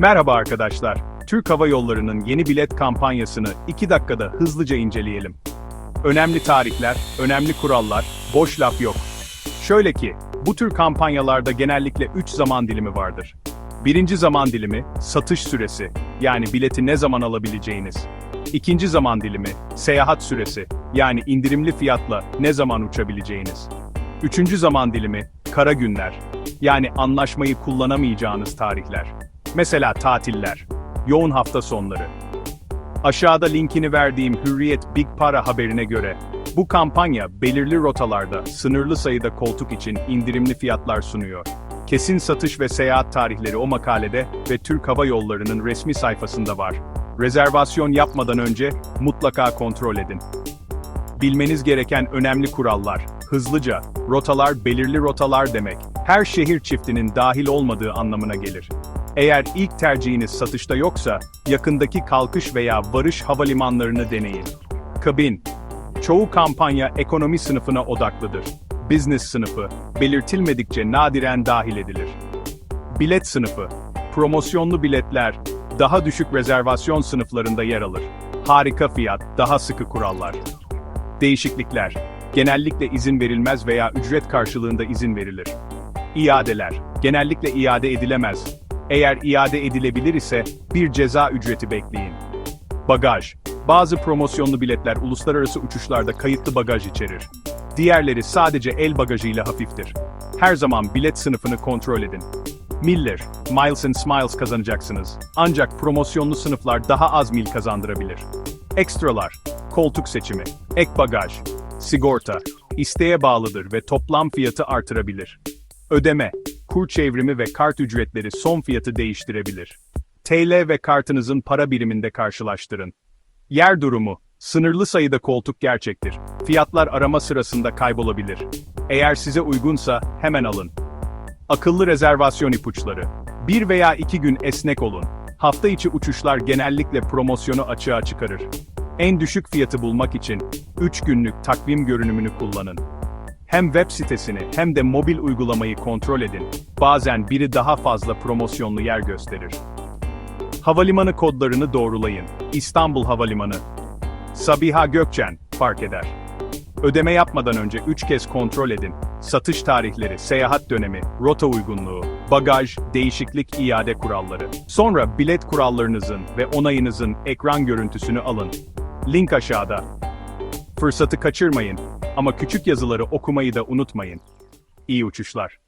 Merhaba arkadaşlar. Türk Hava Yolları'nın yeni bilet kampanyasını 2 dakikada hızlıca inceleyelim. Önemli tarihler, önemli kurallar, boş laf yok. Şöyle ki, bu tür kampanyalarda genellikle 3 zaman dilimi vardır. Birinci zaman dilimi, satış süresi, yani bileti ne zaman alabileceğiniz. İkinci zaman dilimi, seyahat süresi, yani indirimli fiyatla ne zaman uçabileceğiniz. Üçüncü zaman dilimi, kara günler, yani anlaşmayı kullanamayacağınız tarihler. Mesela tatiller, yoğun hafta sonları. Aşağıda linkini verdiğim Hürriyet Big Para haberine göre, bu kampanya belirli rotalarda sınırlı sayıda koltuk için indirimli fiyatlar sunuyor. Kesin satış ve seyahat tarihleri o makalede ve Türk Hava Yolları'nın resmi sayfasında var. Rezervasyon yapmadan önce mutlaka kontrol edin. Bilmeniz gereken önemli kurallar. Hızlıca, rotalar belirli rotalar demek. Her şehir çiftinin dahil olmadığı anlamına gelir. Eğer ilk tercihiniz satışta yoksa, yakındaki kalkış veya varış havalimanlarını deneyin. Kabin. Çoğu kampanya ekonomi sınıfına odaklıdır. Business sınıfı, belirtilmedikçe nadiren dahil edilir. Bilet sınıfı. Promosyonlu biletler, daha düşük rezervasyon sınıflarında yer alır. Harika fiyat, daha sıkı kurallar. Değişiklikler. Genellikle izin verilmez veya ücret karşılığında izin verilir. İadeler. Genellikle iade edilemez. Eğer iade edilebilir ise bir ceza ücreti bekleyin. Bagaj. Bazı promosyonlu biletler uluslararası uçuşlarda kayıtlı bagaj içerir. Diğerleri sadece el bagajıyla hafiftir. Her zaman bilet sınıfını kontrol edin. Miller, Miles and Smiles kazanacaksınız. Ancak promosyonlu sınıflar daha az mil kazandırabilir. Ekstralar, koltuk seçimi, ek bagaj, sigorta, isteğe bağlıdır ve toplam fiyatı artırabilir. Ödeme, kur çevrimi ve kart ücretleri son fiyatı değiştirebilir. TL ve kartınızın para biriminde karşılaştırın. Yer durumu, sınırlı sayıda koltuk gerçektir. Fiyatlar arama sırasında kaybolabilir. Eğer size uygunsa hemen alın. Akıllı rezervasyon ipuçları. Bir veya iki gün esnek olun. Hafta içi uçuşlar genellikle promosyonu açığa çıkarır. En düşük fiyatı bulmak için 3 günlük takvim görünümünü kullanın. Hem web sitesini hem de mobil uygulamayı kontrol edin. Bazen biri daha fazla promosyonlu yer gösterir. Havalimanı kodlarını doğrulayın. İstanbul Havalimanı. Sabiha Gökçen fark eder. Ödeme yapmadan önce 3 kez kontrol edin. Satış tarihleri, seyahat dönemi, rota uygunluğu, bagaj, değişiklik iade kuralları. Sonra bilet kurallarınızın ve onayınızın ekran görüntüsünü alın. Link aşağıda. Fırsatı kaçırmayın ama küçük yazıları okumayı da unutmayın. İyi uçuşlar.